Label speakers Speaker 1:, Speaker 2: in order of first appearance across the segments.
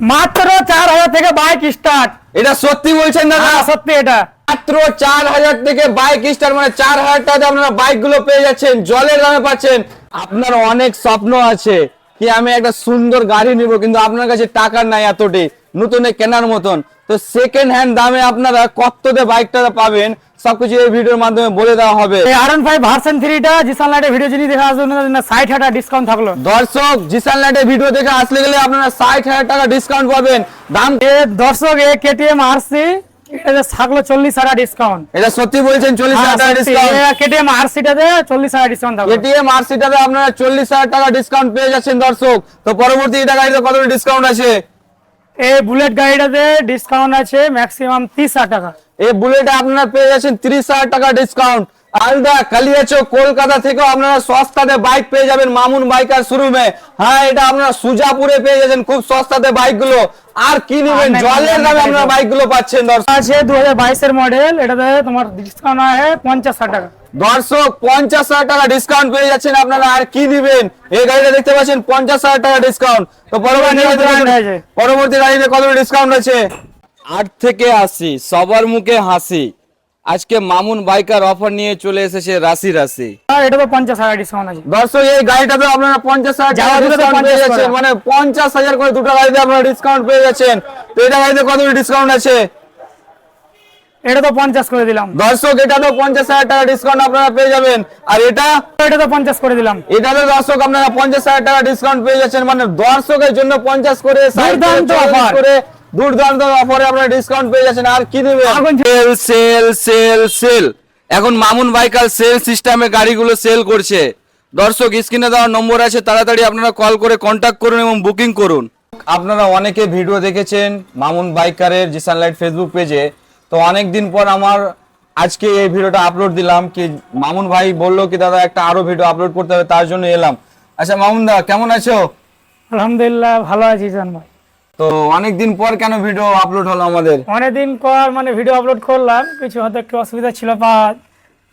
Speaker 1: মাত্র চার হাজার থেকে বাইক স্টার্ট
Speaker 2: এটা সত্যি বলছেন দাদা?
Speaker 1: সত্যি এটা।
Speaker 2: মাত্র চার হাজার থেকে বাইক স্টার মানে চার হাজার টাকাতে আপনারা বাইকগুলো পেয়ে যাচ্ছেন জলের দামে পাচ্ছেন। আপনার অনেক স্বপ্ন আছে কি আমি একটা সুন্দর গাড়ি নিব কিন্তু আপনার কাছে টাকা নাই এতটি। নতুনে কেনার মতন। তো সেকেন্ড হ্যান্ড দামে আপনারা কততে বাইকটা পাবেন সবকিছু এই ভিডিওর মাধ্যমে বলে দেওয়া হবে।
Speaker 1: এই আর ফাইভ ভার্সন থ্রিটা জিসান লাইটের ভিডিও যদি দেখা আসবে ষাট হাজার ডিসকাউন্ট থাকল।
Speaker 2: দর্শক জিসান লাইটের ভিডিও দেখে আসলে গেলে আপনারা ষাট হাজার টাকা ডিসকাউন্ট পাবেন। দাম
Speaker 1: দর্শক এ কেটিএম আরসি এটা থাকল চল্লিশ হাজার ডিসকাউন্ট
Speaker 2: এটা সত্যি বলছেন চল্লিশ হাজার টাকা ডিসকাউন্ট
Speaker 1: কেটিএম আরসিটাতে চল্লিশ হাজার ডিসকাউন্ট থাকল।
Speaker 2: এটিএম আর সিটাতে আপনারা চল্লিশ হাজার টাকা ডিসকাউন্ট পেয়ে যাচ্ছেন দর্শক। তো পরবর্তী এটা গাড়িতে কত ডিসকাউন্ট আছে?
Speaker 1: এই বুলেট গাড়িটাতে ডিসকাউন্ট আছে ম্যাক্সিমাম তিরিশ হাজার টাকা।
Speaker 2: এই বুলেটে আপনারা পেয়ে যাচ্ছেন তিরিশ হাজার টাকা ডিসকাউন্ট আলদা কালিয়াচক কলকাতা থেকেও আপনারা সস্তাতে বাইক পেয়ে যাবেন মামুন বাইকার শোরুমে হ্যাঁ এটা আপনারা সুজাপুরে পেয়ে যাচ্ছেন খুব সস্তাতে বাইকগুলো আর কি নেবেন? জলের দামে আপনারা বাইকগুলো পাচ্ছেন দর্শক।
Speaker 1: আছে দু হাজার বাইশের মডেল এটাতে তোমার ডিসকাউন্ট আছে পঞ্চাশ হাজার টাকা।
Speaker 2: দর্শক পঞ্চাশ হাজার টাকা ডিসকাউন্ট পেয়ে যাচ্ছেন আপনারা। আর কি দিবেন? এই গাড়িটা দেখতে পাচ্ছেন পঞ্চাশ হাজার টাকা ডিসকাউন্ট তো পরবর্তী। পরবর্তী গাড়িতে কত ডিসকাউন্ট আছে? আট থেকে আশি সবার মুখে হাসি। আজকে মামুন বাইকার অফার নিয়ে চলে এসেছে রাশি রাশি।
Speaker 1: আর এটা তো পঞ্চাশ হাজার ডিসকাউন্ট আছে।
Speaker 2: দর্শক এই গাড়িটাতে আপনারা পঞ্চাশ হাজার টাকা
Speaker 1: যাওয়া দুটোতে
Speaker 2: ডিসকাউন্ট পেয়ে
Speaker 1: 50
Speaker 2: যাচ্ছেন।
Speaker 1: করে।
Speaker 2: মানে পঞ্চাশ হাজার করে দুটো গাড়িতে আপনারা ডিসকাউন্ট পেয়ে যাচ্ছেন। তো এটা গাড়িতে কত ডিসকাউন্ট আছে?
Speaker 1: এটা তো পঞ্চাশ করে দিলাম।
Speaker 2: দর্শক এটা তো পঞ্চাশ হাজার টাকা ডিসকাউন্ট আপনারা পেয়ে যাবেন। আর এটা?
Speaker 1: এটা তো পঞ্চাশ করে দিলাম।
Speaker 2: এটাতে দর্শক আপনারা পঞ্চাশ হাজার টাকা ডিসকাউন্ট পেয়ে যাচ্ছেন। মানে দর্শকের জন্য পঞ্চাশ করে 60 করে,
Speaker 1: দুর্দান্ত
Speaker 2: 40 করে দুর্দান্ত অফারে আপনারা ডিসকাউন্ট পেয়ে যাচ্ছেন। আর কি নেবেন সেল সেল সেল সেল এখন মামুন বাইকার সেল সিস্টেমে গাড়িগুলো সেল করছে। দর্শক স্ক্রিনে দেওয়ার নম্বর আছে। তাড়াতাড়ি আপনারা কল করে কন্ট্যাক্ট করুন এবং বুকিং করুন। আপনারা অনেকে ভিডিও দেখেছেন মামুন বাইকারের জিসান লাইট ফেসবুক পেজে তো অনেক দিন পর আমার আজকে এই ভিডিওটা আপলোড দিলাম কি মামুন ভাই বলল কি দাদা একটা আরও ভিডিও আপলোড করতে হবে তার জন্য এলাম। আচ্ছা মামুন দা কেমন আছো?
Speaker 1: আলহামদুলিল্লাহ ভালো আছি জান ভাই।
Speaker 2: তো অনেক দিন পর কেন ভিডিও আপলোড হলো আমাদের?
Speaker 1: অনেকদিন পর মানে ভিডিও আপলোড করলাম কিছু হয়তো একটু অসুবিধা ছিল বা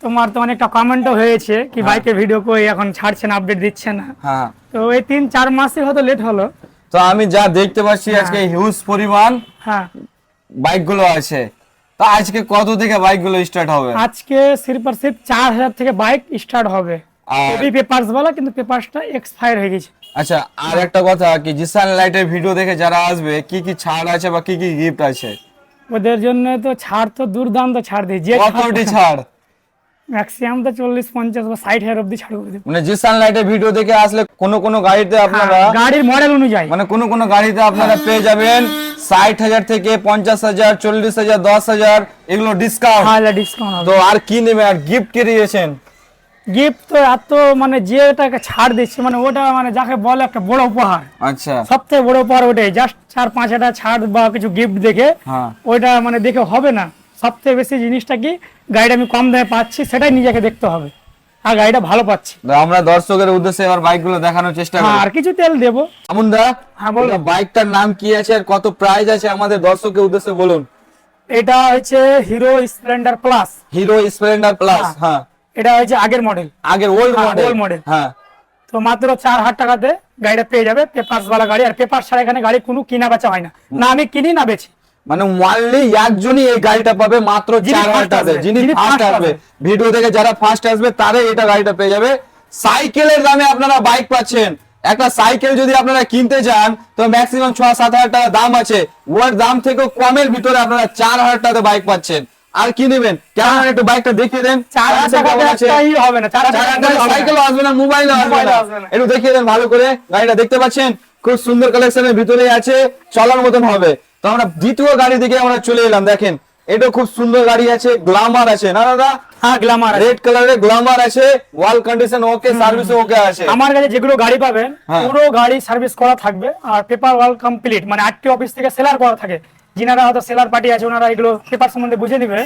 Speaker 1: তোমার তো অনেকটা কমেন্টও হয়েছে কি বাইকের ভিডিও কই এখন ছাড়ছে না আপডেট দিচ্ছে না।
Speaker 2: হ্যাঁ।
Speaker 1: তো এই তিন চার মাসে হয়তো লেট হলো।
Speaker 2: তো আমি যা দেখতে পাচ্ছি আজকে হিউজ পরিমাণ
Speaker 1: হ্যাঁ।
Speaker 2: বাইকগুলো আছে। তা আজকে কত থেকে বাইকগুলো স্টার্ট হবে?
Speaker 1: আজকে সিরপার সিপ চার হাজার থেকে বাইক স্টার্ট হবে।
Speaker 2: আর
Speaker 1: পেপারস বলা কিন্তু পেপারসটা এক্সপায়ার হয়ে গেছে।
Speaker 2: আচ্ছা আর একটা কথা কি জিসান লাইটের ভিডিও দেখে যারা আসবে কি কি ছাড় আছে বা কি কি গিফট আছে?
Speaker 1: ওদের জন্য তো ছাড় তো দুর্দান্ত ছাড় দিই যে
Speaker 2: ছাড়?
Speaker 1: ম্যাক্সিমাম তো চল্লিশ পঞ্চাশ বা ষাট হাজার অব্দি ছাড় করে দেবো
Speaker 2: মানে জিসান লাইটের ভিডিও দেখে আসলে কোন কোন গাড়িতে আপনারা
Speaker 1: গাড়ির মডেল অনুযায়ী।
Speaker 2: মানে কোন কোন গাড়িতে আপনারা পেয়ে যাবেন ষাট হাজার থেকে পঞ্চাশ হাজার চল্লিশ হাজার দশ হাজার এগুলো ডিসকাউন্ট
Speaker 1: তাহলে ডিসকাউন্ট
Speaker 2: তো আর কি নেবে আর গিফট কি দিয়েছেন?
Speaker 1: গিফট তো এত মানে যে যেটাকে ছাড় দিচ্ছে মানে ওটা মানে যাকে বলে একটা বড় উপহার।
Speaker 2: আচ্ছা।
Speaker 1: সব থেকে বড় উপহার ওটাই। জাস্ট চার পাঁচ হাজার ছাড় বা কিছু গিফট দেখে
Speaker 2: হ্যাঁ।
Speaker 1: ওইটা মানে দেখে হবে না। সব থেকে বেশি জিনিসটা কি? গাড়িটা আমি কম দামে পাচ্ছি সেটাই নিজেকে দেখতে হবে। আর গাড়িটা ভালো পাচ্ছি।
Speaker 2: আমরা দর্শকের উদ্দেশ্যে এবার বাইকগুলো দেখানোর চেষ্টা
Speaker 1: হ্যাঁ
Speaker 2: করি।
Speaker 1: আর কিছু তেল দেবো।
Speaker 2: আমন দা
Speaker 1: হ্যাঁ।
Speaker 2: এটা বাইকটার নাম কি আছে আর কত প্রাইস আছে আমাদের দর্শকের উদ্দেশ্যে বলুন।
Speaker 1: এটা হচ্ছে Hero Splendor Plus
Speaker 2: Hero Splendor Plus
Speaker 1: হ্যাঁ। এটা হচ্ছে আগের মডেল
Speaker 2: আগের ওল্ড মডেল
Speaker 1: old model।
Speaker 2: হ্যাঁ।
Speaker 1: তো মাত্র চার হাজার টাকাতে গাড়িটা পেয়ে যাবে পেপারস वाला গাড়ি। আর পেপার ছাড়া এখানে গাড়ি কোনো কিনা বেচা হয় না। না আমি কিনি না বেচি।
Speaker 2: মানে ওয়ানলি একজনই এই গাড়িটা পাবে মাত্র চার হাজার
Speaker 1: আসবে,
Speaker 2: যিনি ফার্স্ট আসবে। ভিডিও থেকে যারা ফার্স্ট আসবে তারাই এটা গাড়িটা পেয়ে যাবে। সাইকেলের দামে আপনারা বাইক পাচ্ছেন। একটা সাইকেল যদি আপনারা কিনতে চান তো ম্যাক্সিমাম ছ সাত হাজার টাকা দাম আছে। ওর দাম থেকে কমের ভিতরে আপনারা চার হাজার টাকাতে বাইক পাচ্ছেন। আর কি নেবেন? কেমন একটু বাইকটা দেখিয়ে দেন।
Speaker 1: চার হবে না।
Speaker 2: টাকা। সাইকেলও আসবে না মোবাইল আসবে না। একটু দেখিয়ে দেন ভালো করে। গাড়িটা দেখতে পাচ্ছেন? খুব সুন্দর কালেকশনের ভিতরে আছে। চলার মতন হবে। তো আমরা দ্বিতীয় গাড়ি দিকে আমরা চলে এলাম দেখেন। এটা খুব সুন্দর গাড়ি আছে গ্লামার আছে। না দাদা
Speaker 1: হ্যাঁ গ্ল্যামার
Speaker 2: রেড কালারের গ্লামার আছে ওয়াল কন্ডিশন ওকে সার্ভিস ওকে আছে
Speaker 1: আমার কাছে যেগুলো গাড়ি পাবেন
Speaker 2: হ্যাঁ।
Speaker 1: পুরো গাড়ি সার্ভিস করা থাকবে আর পেপার ওয়াল কমপ্লিট মানে আটটি অফিস থেকে সেলার করা থাকে। যিনারা হয়তো সেলার পার্টি আছে ওনারা এগুলো পেপার সম্বন্ধে বুঝে নিবে।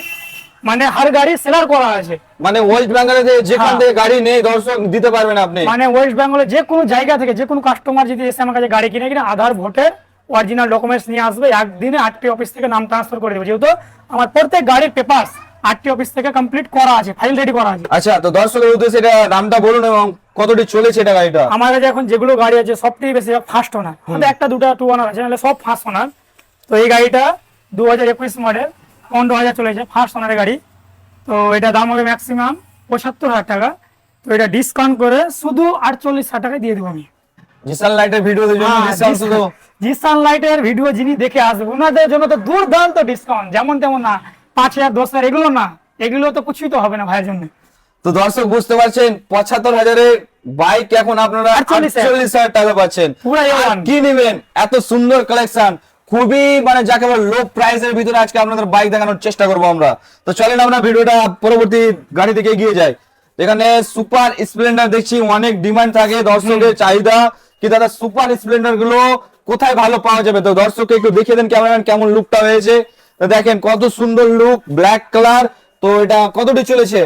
Speaker 1: মানে হার গাড়ি সেলার করা আছে।
Speaker 2: মানে ওয়েস্ট বেঙ্গলে যেখান
Speaker 1: হ্যাঁ।
Speaker 2: থেকে গাড়ি নেই দর্শক দিতে পারবেন আপনি।
Speaker 1: মানে ওয়েস্ট বেঙ্গলে যে কোনো জায়গা থেকে যে কোনো কাস্টমার যদি এসে আমার কাছে গাড়ি কিনে কিনে আধার ভোটের অরিজিনাল ডকুমেন্টস নিয়ে আসবে একদিনে আটটি অফিস থেকে নাম ট্রান্সফার করে দেবে। যেহেতু আমার প্রত্যেক গাড়ির পেপার আটটি অফিস থেকে কমপ্লিট করা আছে ফাইল রেডি করা আছে।
Speaker 2: আচ্ছা তো দর্শকের উদ্দেশ্যে এটা নামটা বলুন এবং কতটি চলেছে এটা গাড়িটা?
Speaker 1: আমার কাছে এখন যেগুলো গাড়ি আছে সবথেকে বেশি ফার্স্ট ওনার আমাদের একটা দুটো টু ওনার আছে নাহলে সব ফার্স্ট ওনার তো এই গাড়িটা দু হাজার একুশ মডেল পনেরো হাজার চলেছে ফার্স্ট ওনারের গাড়ি। তো এটা দাম হবে ম্যাক্সিমাম পঁচাত্তর হাজার টাকা। তো এটা ডিসকাউন্ট করে শুধু আটচল্লিশ হাজার টাকায় দিয়ে দেবো আমি।
Speaker 2: জিসান লাইটের ভিডিও জন্য
Speaker 1: হ্যাঁ,
Speaker 2: ডিসকাউন্ট শুধু
Speaker 1: জি সানলাইটের ভিডিও যিনি দেখে আসবে ওনাদের জন্য তো দুর্দান্ত ডিসকাউন্ট যেমন তেমন না। পাঁচ হাজার দশ হাজার এগুলো না। এগুলো তো কিছুই তো হবে না ভাইয়ের জন্য।
Speaker 2: তো দর্শক বুঝতে পারছেন পঁচাত্তর হাজারের বাইক এখন আপনারা আটচল্লিশ হাজার টাকা পাচ্ছেন।
Speaker 1: পুরো A1
Speaker 2: আর কি নেবেন? এত সুন্দর কালেকশন খুবই মানে যাকে বলে লো প্রাইসের ভিতরে আজকে আপনাদের বাইক দেখানোর চেষ্টা করব আমরা। তো চলেন আমরা ভিডিওটা পরবর্তী গাড়ি থেকে এগিয়ে যাই। এখানে সুপার স্প্লেন্ডার দেখছি অনেক ডিমান্ড থাকে দর্শকের চাহিদা। কি দাদা সুপার স্প্লেন্ডারগুলো কোথায় ভালো পাওয়া যাবে? তো দর্শককে একটু দেখিয়ে দেন ক্যামেরাম্যান কেমন লুকটা হয়েছে। তো দেখেন কত সুন্দর লুক ব্ল্যাক কালার। তো এটা কতটি চলেছে?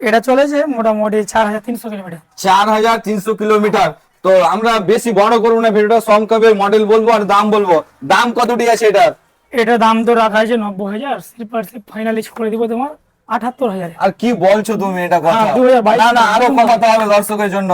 Speaker 1: এটা চলেছে মোটামুটি চার হাজার তিনশো কিলোমিটার।
Speaker 2: চার হাজার তিনশো কিলোমিটার। তো আমরা বেশি বড় করব না ভিডিওটা সংক্ষেপে মডেল বলব আর দাম বলব। দাম কতটি আছে এটার?
Speaker 1: এটা দাম তো রাখা আছে নব্বই হাজার। স্লিপার ফাইনালি করে দিব তোমার। আঠাত্তর হাজার।
Speaker 2: আর কি বলছো তুমি এটা কথা?
Speaker 1: হ্যাঁ, 2022
Speaker 2: না না আরও কমাতে হবে দর্শকের জন্য।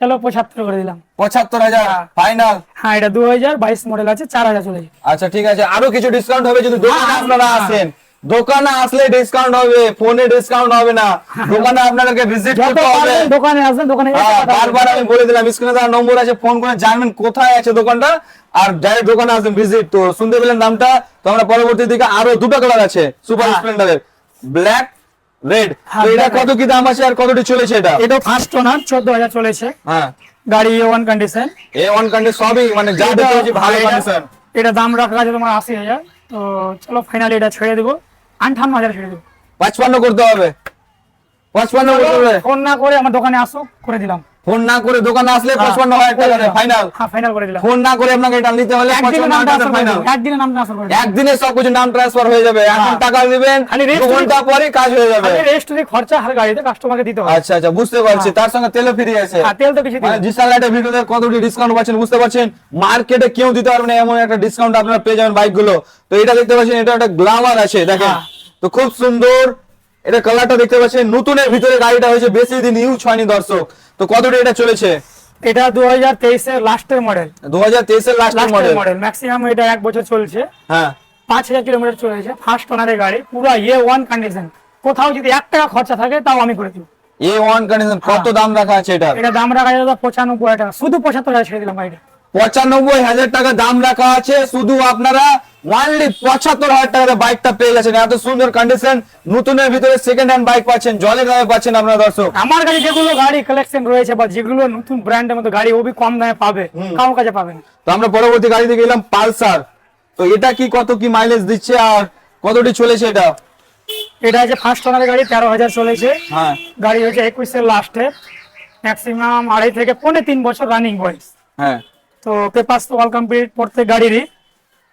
Speaker 1: চলো পঁচাত্তর করে দিলাম।
Speaker 2: পঁচাত্তর হাজার
Speaker 1: হ্যাঁ।
Speaker 2: ফাইনাল
Speaker 1: হ্যাঁ এটা দু হাজার বাইশ মডেল আছে চার হাজার চলেছে
Speaker 2: আচ্ছা ঠিক আছে। আরও কিছু ডিসকাউন্ট হবে যদি দোকানে
Speaker 1: হ্যাঁ,
Speaker 2: আপনারা
Speaker 1: হ্যাঁ।
Speaker 2: আসেন। দোকানে আসলে ডিসকাউন্ট হবে ফোনে ডিসকাউন্ট হবে না। দোকানে আপনাদেরকে ভিজিট করতে হবে।
Speaker 1: দোকানে আসবেন দোকানে
Speaker 2: হ্যাঁ, বারবার আমি বলে দিলাম স্ক্রিনে দেওয়ার নম্বর আছে ফোন করে জানবেন কোথায় আছে দোকানটা। আর ডাইরেক্ট দোকানে আসবেন ভিজিট তো শুনতে পেলেন নামটা। তো আমরা পরবর্তী দিকে আরও দুটো কালার আছে সুপার
Speaker 1: হ্যাঁ।
Speaker 2: স্প্লেন্ডারের ব্ল্যাক রেড এটা কত কি দাম আছে আর কতটি চলেছে এটা?
Speaker 1: এটা ফার্স্ট ওনার চোদ্দ হাজার চলেছে।
Speaker 2: হ্যাঁ।
Speaker 1: গাড়ি A one condition
Speaker 2: A one condition সবই মানে যা দেখেছি ভালো কন্ডিশন
Speaker 1: এটা দাম রাখা আছে তোমার আশি হাজার। তো চলো ফাইনালি এটা ছেড়ে দেবো। আঠান্ন হাজার ছেড়ে দেবো।
Speaker 2: পাঁচপান্ন করতে হবে। পাঁচপান্ন করতে হবে।
Speaker 1: ফোন না করে আমার দোকানে আসো করে দিলাম।
Speaker 2: ফোন না করে দোকানে আসলে পঁচপান্ন হাজার টাকা ফাইনাল
Speaker 1: হ্যাঁ ফাইনাল করে দিলাম।
Speaker 2: ফোন না করে আপনাকে এটা নিতে হলে
Speaker 1: একদিনে নাম ট্রান্সফার করে একদিনে নাম ট্রান্সফার করে দেবো
Speaker 2: একদিনে সবকিছু নাম ট্রান্সফার হয়ে যাবে। এখন
Speaker 1: হ্যাঁ।
Speaker 2: টাকা দিবেন
Speaker 1: খালি
Speaker 2: দু ঘণ্টা পরে কাজ হয়ে যাবে।
Speaker 1: রেজিস্ট্রি খরচা হার গাড়িতে কাস্টমারকে দিতে হবে।
Speaker 2: আচ্ছা আচ্ছা বুঝতে পারছি। তার সঙ্গে তেলও ফ্রি আছে।
Speaker 1: হ্যাঁ তেল তো কিছু
Speaker 2: মানে জিসান লাইটের ভিডিওতে কতটি ডিসকাউন্ট পাচ্ছেন বুঝতে পারছেন? মার্কেটে কেউ দিতে পারবে না এমন একটা ডিসকাউন্ট আপনারা পেয়ে যাবেন বাইকগুলো। তো এটা দেখতে পাচ্ছেন এটা একটা গ্লামার আছে দেখেন।
Speaker 1: হ্যাঁ।
Speaker 2: তো খুব সুন্দর এটা কালারটা দেখতে পাচ্ছেন নতুনের ভিতরে গাড়িটা হয়েছে বেশি দিন ইউজ হয়নি দর্শক। তো কতটি এটা চলেছে?
Speaker 1: এটা দু হাজার তেইশের লাস্টের মডেল
Speaker 2: দু হাজার তেইশের লাস্ট
Speaker 1: লাস্টের
Speaker 2: মডেল
Speaker 1: মডেল ম্যাক্সিমাম এটা এক বছর চলছে।
Speaker 2: হ্যাঁ।
Speaker 1: পাঁচ হাজার কিলোমিটার চলেছে ফার্স্ট ওনারের গাড়ি পুরো ইয়ে ওয়ান কন্ডিশন কোথাও যদি এক টাকা খরচা থাকে তাও আমি করে দিব।
Speaker 2: এ ওয়ান কন্ডিশন কত দাম রাখা আছে এটা
Speaker 1: এটা দাম রাখা পঁচানব্বই হাজার টাকা। শুধু পঁচাত্তর হাজার ছেড়ে দিলাম গাড়িটা।
Speaker 2: পঁচানব্বই হাজার টাকা দাম রাখা আছে। শুধু আপনারা ওয়ানলি পঁচাত্তর হাজার টাকাতে বাইকটা পেয়ে গেছেন। এত সুন্দর কন্ডিশন নতুনের ভিতরে সেকেন্ড হ্যান্ড বাইক পাচ্ছেন জলের দামে পাচ্ছেন আপনারা দর্শক।
Speaker 1: আমার কাছে যেগুলো গাড়ি কালেকশন রয়েছে বা যেগুলো নতুন ব্র্যান্ডের মতো গাড়ি ওবি কম দামে পাবে। কারোর কাছে পাবে না।
Speaker 2: তো আমরা পরবর্তী গাড়ি থেকে এলাম পালসার। তো এটা কি কত কি মাইলেজ দিচ্ছে আর কতটি চলেছে এটা?
Speaker 1: এটা হচ্ছে ফার্স্ট ওনারের গাড়ি তেরো হাজার চলেছে।
Speaker 2: হ্যাঁ।
Speaker 1: গাড়ি হচ্ছে একুশের লাস্টে ম্যাক্সিমাম আড়াই থেকে পৌনে তিন বছর রানিং বয়স।
Speaker 2: হ্যাঁ।
Speaker 1: তো পেপার তো অল কমপ্লিট প্রত্যেক গাড়িরই।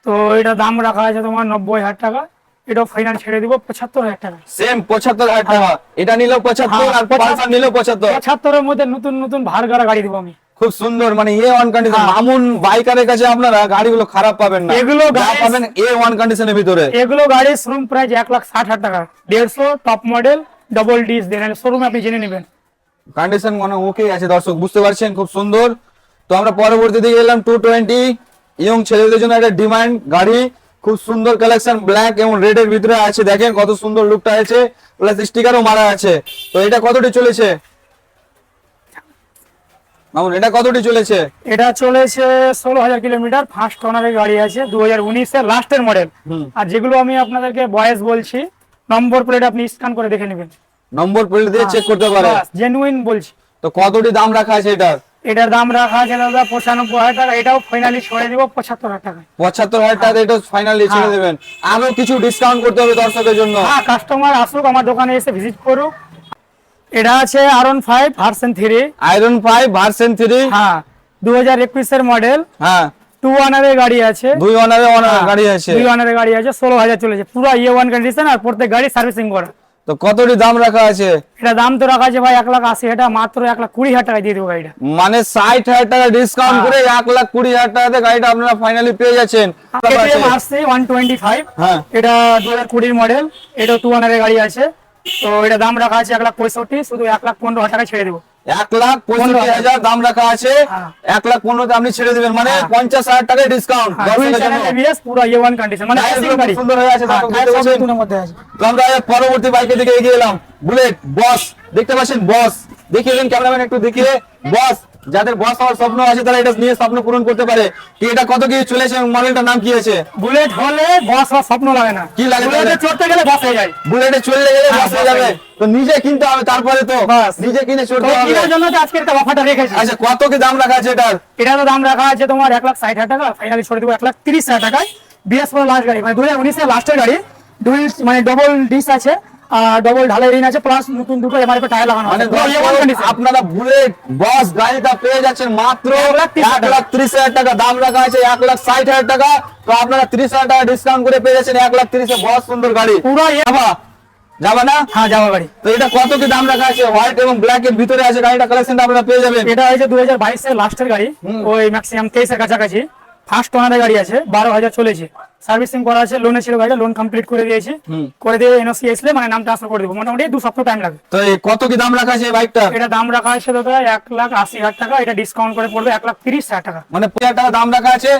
Speaker 1: তো এটা দাম রাখা আছে তোমার নব্বই হাজার টাকা। এটাও ফাইনাল ছেড়ে দিব পঁচাত্তর হাজার টাকা।
Speaker 2: সেম পঁচাত্তর হাজার টাকা। এটা নিলেও পঁচাত্তর
Speaker 1: হ্যাঁ,
Speaker 2: আর পালসার নিলেও পঁচাত্তর।
Speaker 1: পঁচাত্তরের মধ্যে নতুন নতুন ভার গাড়া গাড়ি দিব আমি।
Speaker 2: খুব সুন্দর মানে এ ওয়ান কন্ডিশন
Speaker 1: হ্যাঁ।
Speaker 2: মামুন বাইকারের কাছে আপনারা গাড়িগুলো খারাপ পাবেন না।
Speaker 1: এগুলো গাড়ি-
Speaker 2: পাবেন এ ওয়ান কন্ডিশনের ভিতরে।
Speaker 1: এগুলো গাড়ির শোরুম প্রাইস এক লাখ ষাট হাজার টাকা। দেড়শো টপ মডেল ডবল ডিস দেন শোরুমে আপনি জেনে নেবেন।
Speaker 2: কন্ডিশন মানে ওকে আছে দর্শক বুঝতে পারছেন? খুব সুন্দর। তো আমরা পরবর্তী দিকে এলাম টু টোয়েন্টি ইয়ং ছেলেদের জন্য একটা ডিমান্ড গাড়ি খুব সুন্দর কালেকশন ব্ল্যাক এবং রেড এর ভিতরে আছে। দেখেন কত সুন্দর লুকটা আছে প্লাস স্টিকারও মারা আছে। তো এটা কতটি চলেছে? মামুন এটা কতটি চলেছে?
Speaker 1: এটা চলেছে ষোলো হাজার কিলোমিটার। ফার্স্ট ওনারের গাড়ি আছে দু হাজার উনিশের লাস্টের মডেল আর যেগুলো আমি আপনাদেরকে বয়স বলছি নম্বর প্লেট আপনি স্ক্যান করে দেখে নেবেন।
Speaker 2: নম্বর প্লেট দিয়ে চেক করতে পারে
Speaker 1: জেনুইন বলছি।
Speaker 2: তো কতটি দাম রাখা আছে এটার?
Speaker 1: এটার দাম রাখা আছে দাদা পঁচানব্বই হাজার টাকা। এটাও ফাইনালি ছড়ে দিব পঁচাত্তর হাজার টাকা
Speaker 2: পঁচাত্তর হাজার টাকা এটা ফাইনালি ছেড়ে। দেবেন আরও কিছু ডিসকাউন্ট করতে হবে দর্শকের জন্য।
Speaker 1: হ্যাঁ কাস্টমার আসুক আমার দোকানে এসে ভিজিট করুক। এটা আছে one five version three
Speaker 2: iron five version three
Speaker 1: হ্যাঁ দু হাজার একুশের মডেল
Speaker 2: হ্যাঁ।
Speaker 1: টু ওয়ানারের গাড়ি আছে।
Speaker 2: দুই অনার
Speaker 1: হ্যাঁ,
Speaker 2: গাড়ি আছে।
Speaker 1: দুই ওয়ানারের গাড়ি আছে ষোলো হাজার চলেছে। পুরো ইয়ে ওয়ান কন্ডিশন আর প্রত্যেক গাড়ি সার্ভিসিং করা।
Speaker 2: তো কতটি দাম রাখা আছে?
Speaker 1: এটা দাম তো রাখা আছে ভাই এক লাখ আশি হাজার মাত্র এক লাখ কুড়ি হাজার টাকা দিয়ে দেবো গাড়িটা।
Speaker 2: মানে ষাট হাজার টাকা ডিসকাউন্ট
Speaker 1: হ্যাঁ।
Speaker 2: করে এক লাখ কুড়ি হাজার টাকাতে গাড়িটা আপনারা ফাইনালি পেয়ে যাচ্ছেন।
Speaker 1: আসছে ওয়ান টোয়েন্টি ফাইভ এটা দু হাজার কুড়ির মডেল এটা টু হান্ড্রেড গাড়ি আছে। তো এটা দাম রাখা আছে এক লাখ পঁয়ষট্টি শুধু এক লাখ পনেরো হাজার টাকা ছেড়ে দেবো।
Speaker 2: এক লাখ পঁয়ষট্টি হাজার। দাম রাখা আছে।
Speaker 1: হ্যাঁ।
Speaker 2: এক লাখ পনেরোতে আপনি ছেড়ে দেবেন। মানে
Speaker 1: হ্যাঁ।
Speaker 2: পঞ্চাশ হাজার টাকা ডিসকাউন্ট
Speaker 1: মানে
Speaker 2: হয়ে তো আমরা পরবর্তী বাইকের দিকে এগিয়ে এলাম। বুলেট বস দেখতে পাচ্ছেন বস দেখিয়ে দিন ক্যামেরাম্যান একটু দেখিয়ে। বস যাদের বস হওয়ার স্বপ্ন আছে তারা এটা নিয়ে স্বপ্ন পূরণ করতে পারে। কি এটা কত কি চলেছে মডেলটার নাম কি আছে?
Speaker 1: বুলেট হলে বস হওয়ার স্বপ্ন লাগে না।
Speaker 2: কি লাগে
Speaker 1: বুলেটে চড়তে গেলে বস হয়ে যায়।
Speaker 2: বুলেটে চললে গেলে
Speaker 1: হ্যাঁ,
Speaker 2: বস হয়ে যাবে। তো নিজে কিনতে হবে তারপরে তো। নিজে কিনে চড়তে হবে।
Speaker 1: কিনার জন্য তো আজকে একটা অফারটা রেখেছি।
Speaker 2: আচ্ছা কত কি দাম রাখা আছে এটার?
Speaker 1: এটা তো দাম রাখা আছে তোমার এক লাখ ষাট হাজার টাকা ফাইনালি ছেড়ে দেবো এক লাখ তিরিশ হাজার টাকায়। বিএস ফোর লাস্ট গাড়ি মানে দু হাজার উনিশের লাস্টের গাড়ি। ডুয়েল মানে ডবল ডিস আছে। ডবল ঢালাই আছে প্লাস নতুন দুটো এমআরপি টায়ার লাগানো
Speaker 2: মানে
Speaker 1: আছে। পুরো A1
Speaker 2: দর্শক,
Speaker 1: condition।
Speaker 2: আপনারা বুলেট বস গাড়িটা পেয়ে যাচ্ছেন মাত্র
Speaker 1: এক লাখ ত্রিশ
Speaker 2: হাজার টাকা দাম রাখা আছে এক লাখ ষাট হাজার টাকা। তো আপনারা ত্রিশ হাজার টাকা ডিসকাউন্ট করে পেয়ে যাচ্ছেন এক লাখ ত্রিশে বস সুন্দর গাড়ি।
Speaker 1: পুরো
Speaker 2: যাবা? যাবা না?
Speaker 1: হ্যাঁ যাওয়া গাড়ি।
Speaker 2: তো এটা কত কি দাম রাখা আছে? হোয়াইট এবং ব্ল্যাক এর ভিতরে আছে গাড়িটা কালেকশনটা আপনারা পেয়ে যাবেন।
Speaker 1: এটা হয়েছে দু হাজার বাইশের লাস্টের গাড়ি ওই ম্যাক্সিমাম তেইশের কাছাকাছি। ফার্স্ট ওনারের গাড়ি আছে বারো হাজার চলেছে। সার্ভিসিং করা আছে লোনে ছিল গাড়িটা লোন কমপ্লিট করে দিয়েছি। করে দিয়ে এনওসি আসলে মানে নাম ট্রান্সফার করে দেবো। মোটামুটি দু সপ্তাহ টাইম লাগবে।
Speaker 2: তো কত কি দাম রাখা আছে বাইকটা
Speaker 1: এটা দাম রাখা আছে দাদা এক লাখ আশি হাজার টাকা এটা ডিসকাউন্ট করে পড়বে এক লাখ তিরিশ হাজার টাকা।
Speaker 2: মানে হাজার টাকা দাম রাখা আছে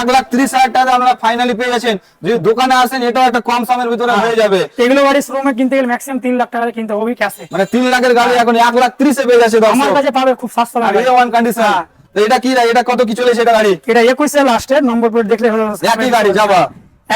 Speaker 2: এক লাখ ত্রিশ হাজার টাকা আপনারা ফাইনালি পেয়ে যাচ্ছেন যদি দোকানে আসেন এটাও একটা কম সময়ের ভিতরে হয়ে। যাবে।
Speaker 1: এগুলো গাড়ি শোরুমে কিনতে গেলে ম্যাক্সিমাম তিন লাখ টাকা কিনতে হবে ক্যাশে
Speaker 2: মানে তিন লাখের গাড়ি এখন এক লাখ ত্রিশে পেয়ে যাচ্ছে
Speaker 1: আমার কাছে পাবে খুব সস্তা লাগে
Speaker 2: ওয়ান কন্ডিশন এটা কি এটা কত কি চলেছে এটা গাড়ি?
Speaker 1: এটা একুশে লাস্টের নম্বর প্লেট দেখলে হলো
Speaker 2: একই গাড়ি যাবা।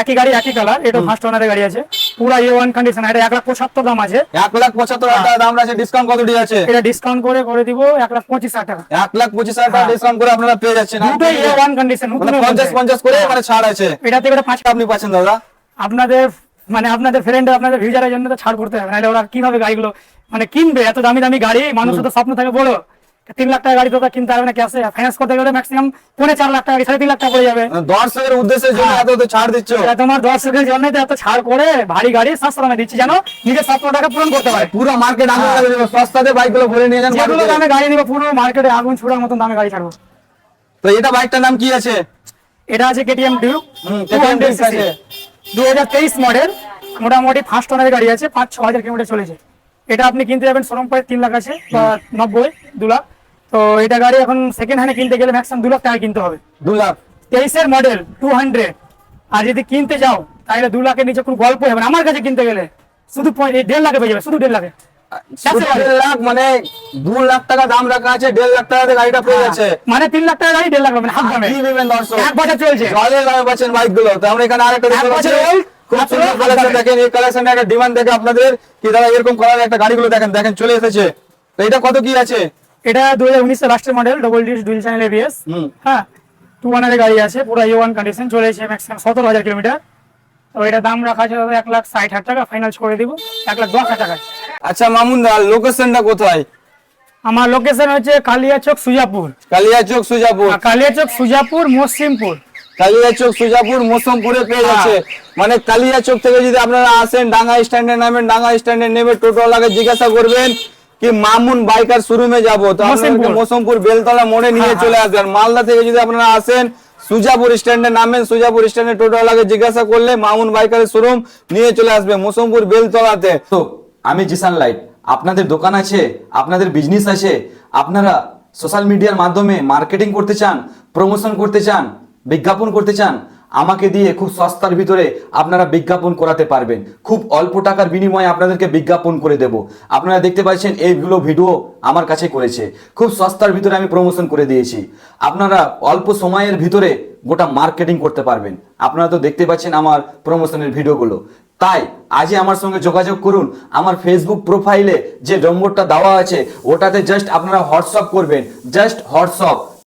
Speaker 1: একই গাড়ি একই কালার এটা ফার্স্ট ওনারের গাড়ি আছে। পুরো এ ওয়ান কন্ডিশন এটা এক লাখ পঁচাত্তর দাম আছে।
Speaker 2: এক লাখ পঁচাত্তর টাকা দাম আছে ডিসকাউন্ট কতটি আছে
Speaker 1: এটা ডিসকাউন্ট করে করে দিব এক লাখ পঁচিশ হাজার টাকা।
Speaker 2: এক লাখ পঁচিশ হাজার টাকা ডিসকাউন্ট করে আপনারা পেয়ে যাচ্ছেন।
Speaker 1: দুটো এ ওয়ান কন্ডিশন
Speaker 2: মানে পঞ্চাশ পঞ্চাশ করে মানে ছাড় আছে।
Speaker 1: এটা থেকে পাঁচ
Speaker 2: আপনি পাচ্ছেন দাদা?
Speaker 1: আপনাদের মানে আপনাদের ফ্রেন্ড আপনাদের ভিউজারের জন্য তো ছাড় করতে হবে। নাহলে ওরা কীভাবে গাড়িগুলো মানে কিনবে? এত দামি দামি গাড়ি মানুষের তো স্বপ্ন থাকে বড় তিন লাখ টাকা গাড়ি তো কিনতে পারবে না ক্যাশে ফাইন্যান্স করতে গেলে ম্যাক্সিমাম পৌনে চার লাখ টাকা সাড়ে তিন লাখ টাকা পড়ে যাবে।
Speaker 2: মানে দর্শকের উদ্দেশ্যের জন্য এত তো ছাড় দিচ্ছ?
Speaker 1: তোমার দর্শকের জন্য তো এত ছাড় করে ভারী গাড়ি সাতশো দামে দিচ্ছি জানো? নিজের স্বপ্নটাকে পূরণ করতে পারে।
Speaker 2: পুরো মার্কেট আমি সস্তাতে বাইকগুলো ভরে নিয়ে যান
Speaker 1: যেগুলো দামে গাড়ি নিবে পুরো মার্কেটে আগুন ছুড়ার মতন দামে গাড়ি ছাড়বো।
Speaker 2: তো এটা বাইকটার নাম কি আছে?
Speaker 1: এটা আছে কেটিএম ডিউক। দু হাজার তেইশ মডেল মোটামুটি ফার্স্ট ওনারের গাড়ি আছে পাঁচ ছ হাজার কিলোমিটার চলেছে। এটা আপনি কিনতে যাবেন শোরুম প্রায় তিন লাখ আছে বা নব্বই দু লাখ। তো এটা গাড়ি এখন সেকেন্ড হ্যান্ডে কিনতে গেলে ম্যাক্সিমাম দু লাখ টাকা কিনতে হবে।
Speaker 2: দু লাখ।
Speaker 1: তেইশের মডেল টু হান্ড্রেড আর যদি কিনতে যাও তাহলে দু লাখের নিচে কোনো গল্প হবে আমার কাছে কিনতে গেলে শুধু দেড় লাখে পেয়ে যাবে শুধু দেড় লাখে।
Speaker 2: লাখ মানে দু লাখ টাকা দাম রাখা আছে দেড় লাখ টাকাতে গাড়িটা পেয়ে যাচ্ছে।
Speaker 1: মানে তিন লাখ টাকা গাড়ি দেড় লাখ পাবেন হাফ দামে।
Speaker 2: কি নেবেন দর্শক?
Speaker 1: এক বছর চলছে।
Speaker 2: জলের বাইকগুলো তো আমরা এখানে আরেকটা কালেকশন দেখেন এই কালেকশন একটা ডিমান্ড দেখে আপনাদের কি দাদা এরকম করার একটা গাড়িগুলো দেখেন দেখেন চলে এসেছে। তো এটা কত কি আছে?
Speaker 1: এটা হাজার উনিশের লাস্টের model double disc dual channel ABS হ্যাঁ টু ওয়ানের গাড়ি আছে পুরো এ ওয়ান কন্ডিশন চলেছে ম্যাক্সিমাম সতেরো হাজার কিলোমিটার। তো এটা দাম রাখা আছে দাদা এক লাখ ষাট হাজার টাকা ফাইনাল করে দিব এক লাখ দশ হাজার টাকায়।
Speaker 2: আচ্ছা মামুন দা লোকেশনটা কোথায়?
Speaker 1: আমার লোকেশন হচ্ছে কালিয়াচক সুজাপুর।
Speaker 2: কালিয়াচক সুজাপুর।
Speaker 1: কালিয়াচক সুজাপুর মসিমপুর
Speaker 2: কালিয়াচক সুজাপুর মোসমপুরে পেয়ে যাচ্ছে। মানে কালিয়াচক থেকে যদি আপনারা আসেন ডাঙ্গা স্ট্যান্ডে নামেন ডাঙ্গা স্ট্যান্ডে নেমে টোটোওয়ালাকে জিজ্ঞাসা করবেন কি মামুন বাইকার শোরুমে যাব। তো আপনাদেরকে মৌসুমপুর। বেলতলা মোড়ে নিয়ে
Speaker 1: হ্যাঁ,
Speaker 2: চলে আসবেন। মালদা থেকে যদি আপনারা আসেন সুজাপুর স্ট্যান্ডে নামেন সুজাপুর স্ট্যান্ডে টোটোওয়ালাকে জিজ্ঞাসা করলে মামুন বাইকারের শোরুম নিয়ে চলে আসবে মৌসুমপুর বেলতলাতে।
Speaker 3: তো আমি জিসান লাইট আপনাদের দোকান আছে আপনাদের বিজনেস আছে আপনারা সোশ্যাল মিডিয়ার মাধ্যমে মার্কেটিং করতে চান প্রমোশন করতে চান বিজ্ঞাপন করতে চান, আমাকে দিয়ে খুব সস্তার ভিতরে আপনারা বিজ্ঞাপন করাতে পারবেন। খুব অল্প টাকার বিনিময়ে আপনাদেরকে বিজ্ঞাপন করে দেব। আপনারা দেখতে পাচ্ছেন, এইগুলো ভিডিও আমার কাছে করেছে। খুব সস্তার ভিতরে আমি প্রমোশন করে দিয়েছি। আপনারা অল্প সময়ের ভিতরে গোটা মার্কেটিং করতে পারবেন। আপনারা তো দেখতে পাচ্ছেন আমার প্রমোশনের ভিডিওগুলো। তাই, আজই আমার সঙ্গে যোগাযোগ করুন। আমার ফেসবুক প্রোফাইলে যে নম্বরটা দেওয়া আছে, ওটাতে জাস্ট আপনারা হোয়াটসঅ্যাপ করবেন। Just WhatsApp